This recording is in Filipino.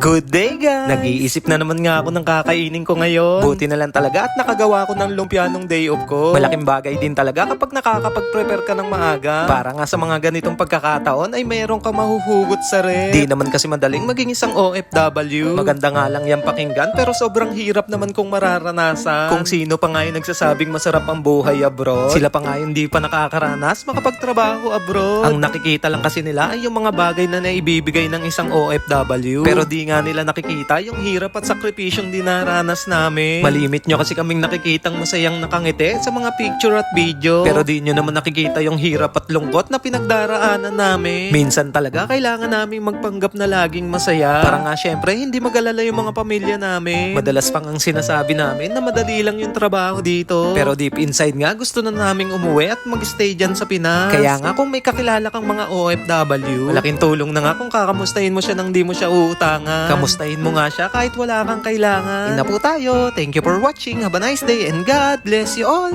Good day guys! Nag-iisip na naman nga ako ng kakainin ko ngayon. Buti na lang talaga at nakagawa ko ng lumpia nung day off ko. Malaking bagay din talaga kapag nakakapag-prepare ka ng maaga. Para nga sa mga ganitong pagkakataon ay mayroong ka mahuhugot sa rin. Di naman kasi madaling maging isang OFW. Maganda nga lang yan pakinggan pero sobrang hirap naman kung mararanasan. Kung sino pa nga yung nagsasabing masarap ang buhay abroad. Sila pa nga yung di pa nakakaranas makapagtrabaho abroad. Ang nakikita lang kasi nila ay yung mga bagay na naibibigay ng isang OFW. Pero di nga nila nakikita yung hirap at sakripisyong dinaranas namin. Malimit nyo kasi kaming nakikitang masayang nakangiti sa mga picture at video. Pero di nyo naman nakikita yung hirap at lungkot na pinagdaraanan namin. Minsan talaga kailangan namin magpanggap na laging masaya. Para nga syempre hindi magalala yung mga pamilya namin. Madalas pang ang sinasabi namin na madali lang yung trabaho dito. Pero deep inside nga gusto na naming umuwi at magstay dyan sa Pinas. Kaya nga kung may kakilala kang mga OFW, malaking tulong na nga kung kakamustahin mo siya nang di mo siya uutangan. Kamustahin mo nga siya kahit wala kang kailangan. Ina po tayo. Thank you for watching. Have a nice day and God bless you all.